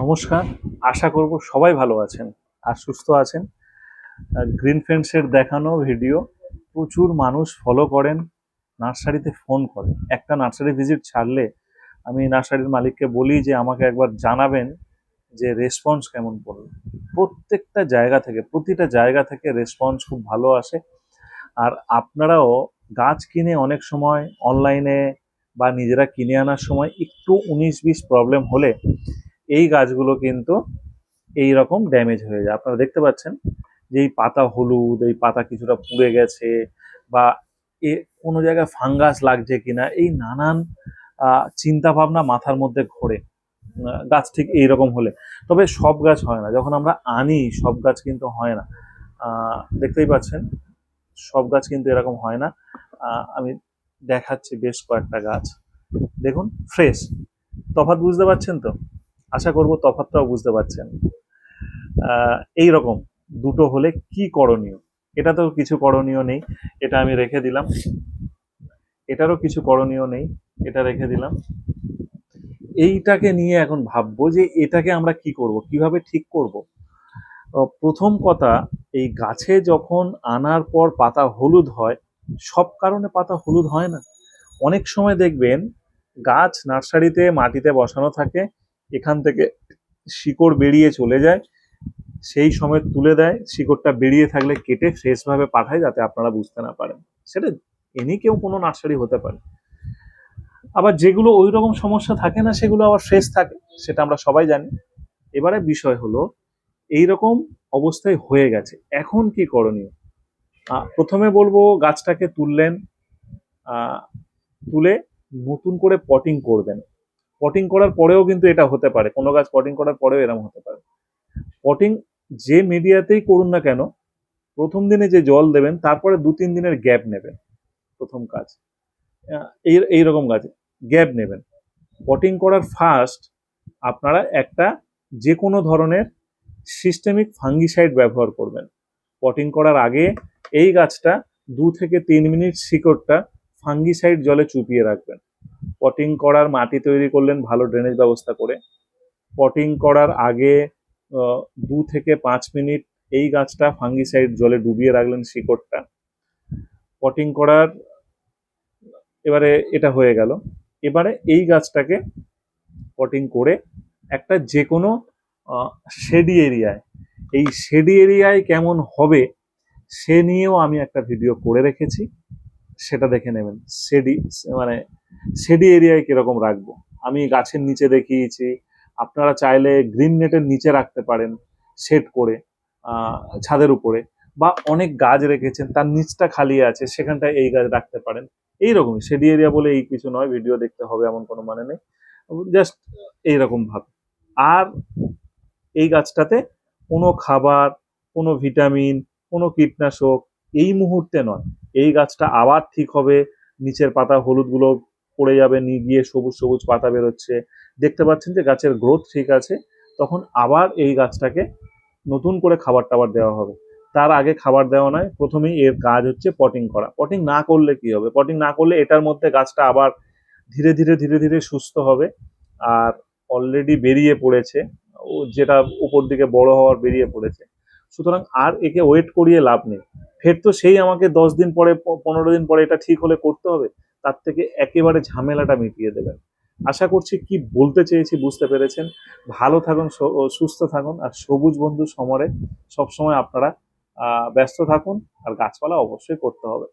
নমস্কার। আশা করব সবাই ভালো আছেন আর সুস্থ আছেন। গ্রিন ফ্রেন্ডসের দেখানো ভিডিও প্রচুর মানুষ ফলো করেন, নার্সারিতে ফোন করেন। একটা নার্সারি ভিজিট ছাড়লে আমি নার্সারির মালিককে বলি যে, আমাকে একবার জানাবেন যে রেসপন্স কেমন পড়ল প্রত্যেকটা জায়গা থেকে, প্রতিটা জায়গা থেকে রেসপন্স খুব ভালো আসে। আর আপনারাও গাছ কিনে অনেক সময় অনলাইনে বা নিজেরা কিনে আনার সময় একটু উনিশ বিশ প্রবলেম হলে এই গাছগুলো কিন্তু এই রকম ড্যামেজ হয়ে যায়। আপনারা দেখতে পাচ্ছেন যে এই পাতা হলুদ, এই পাতা কিছুটা পুড়ে গেছে বা এ কোনো জায়গায় ফাঙ্গাস লাগছে কিনা, এই নানান চিন্তা ভাবনা মাথার মধ্যে ঘোরে। গাছ ঠিক এই রকম হলে। তবে সব গাছ হয় না। যখন আমরা আনি, সব গাছ কিন্তু হয় না। দেখতেই পাচ্ছেন, সব গাছ কিন্তু এরকম হয় না। আমি দেখাচ্ছি বেশ কয়েকটা গাছ। দেখুন ফ্রেশ তফাৎ বুঝতে পারছেন তো? আশা করব তফাৎটাও বুঝতে পারছেন। এই রকম দুটো হলে কি করণীয়? এটা তো কিছু করণীয় নেই, এটা আমি রেখে দিলাম। এটারও কিছু করণীয় নেই, এটা রেখে দিলাম। এইটাকে নিয়ে এখন ভাববো যে এটাকে আমরা কি করব, কীভাবে ঠিক করব? প্রথম কথা, এই গাছে যখন আনার পর পাতা হলুদ হয়, সব কারণে পাতা হলুদ হয় না। অনেক সময় দেখবেন গাছ নার্সারিতে মাটিতে বসানো থাকে এখান থেকে শিকড় বেরিয়ে চলে যায়, সেই সময় তুলে দেয়, শিকড়টা বেরিয়ে থাকলে কেটে ফ্রেশভাবে পাঠায় যাতে আপনারা বুঝতে না পারেন। সেটা এনি কেউ কোনো নার্সারি হতে পারে। আবার যেগুলো ওই রকম সমস্যা থাকে না, সেগুলো আবার ফ্রেশ থাকে, সেটা আমরা সবাই জানি। এবারে বিষয় হলো এই রকম অবস্থায় হয়ে গেছে। এখন কি করণীয়? প্রথমে বলব গাছটাকে তুললেন তুলে নতুন করে পটিং করবেন। পটিং করার পরেও কিন্তু এটা হতে পারে। কোনো গাছ পটিং করার পরেও এরকম হতে পারে। পটিং যে মিডিয়াতেই করুন না কেন, প্রথম দিনে যে জল দেবেন, তারপরে দু তিন দিনের গ্যাপ নেবেন প্রথম কাজ। এই এইরকম গাছ গ্যাপ নেবেন। পটিং করার ফার্স্ট আপনারা একটা যে কোনো ধরনের সিস্টেমিক ফাঙ্গিসাইড ব্যবহার করবেন। পটিং করার আগে এই গাছটা দু থেকে তিন মিনিট শিকড়টা ফাঙ্গিসাইড জলে চুপিয়ে রাখবেন। পটিং করার মাটি তৈরি করলেন, ভালো ড্রেনেজ ব্যবস্থা করে। পটিং করার আগে দু থেকে পাঁচ মিনিট এই গাছটা ফাঙ্গিসাইড জলে ডুবিয়ে রাখলেন শিকড়টা। পটিং করার এবারে এটা হয়ে গেল। এবারে এই গাছটাকে পটিং করে একটা যে কোনো শেডি এরিয়ায় এই শেডি এরিয়ায় কেমন হবে, সে নিয়েও আমি একটা ভিডিও করে রেখেছি। সেটা দেখে নেবেন। শেডি মানে শেডি এরিয়ায় কীরকম রাখব? আমি গাছের নিচে দেখিয়েছি। আপনারা চাইলে গ্রিন নেটের নিচে রাখতে পারেন সেট করে ছাদের উপরে। বা অনেক গাছ রেখেছেন, তার নিচটা খালি আছে, সেখানটায় এই গাছ রাখতে পারেন। এই এইরকমই শেডি এরিয়া বলে এই কিছু নয়, ভিডিও দেখতে হবে এমন কোনো মানে নেই। জাস্ট এইরকম ভাবে। আর এই গাছটাতে কোনো খাবার, কোনো ভিটামিন, কোনো কীটনাশক এই মুহূর্তে নয়। এই গাছটা আবার ঠিক হবে। নিচের পাতা হলুদগুলো পড়ে যাবে নিয়ে গিয়ে সবুজ সবুজ পাতা বেরোচ্ছে। দেখতে পাচ্ছেন যে গাছের গ্রোথ ঠিক আছে। তখন আবার এই গাছটাকে নতুন করে খাবার টাবার দেওয়া হবে। তার আগে খাবার দেওয়া নয়, প্রথমেই এর কাজ হচ্ছে পটিং করা। পটিং না করলে কি হবে? পটিং না করলে এটার মধ্যে গাছটা আবার ধীরে ধীরে ধীরে ধীরে সুস্থ হবে। আর অলরেডি বেরিয়ে পড়েছে। ও যেটা উপর দিকে বড় হওয়ার বেরিয়ে পড়েছে। সুতরাং আর একে ওয়েট করিয়ে লাভ নেই। ফের তো সেই আমাকে দশ দিন পরে পনেরো দিন পরে এটা ঠিক হলে করতে হবে, তার থেকে একেবারে ঝামেলাটা মিটিয়ে দেবেন। আশা করছি কি বলতে চেয়েছি বুঝতে পেরেছেন। ভালো থাকুন সুস্থ থাকুন, আর সবুজ বন্ধু সমরে সবসময় আপনারা ব্যস্ত থাকুন, আর গাছপালা অবশ্যই করতে হবে।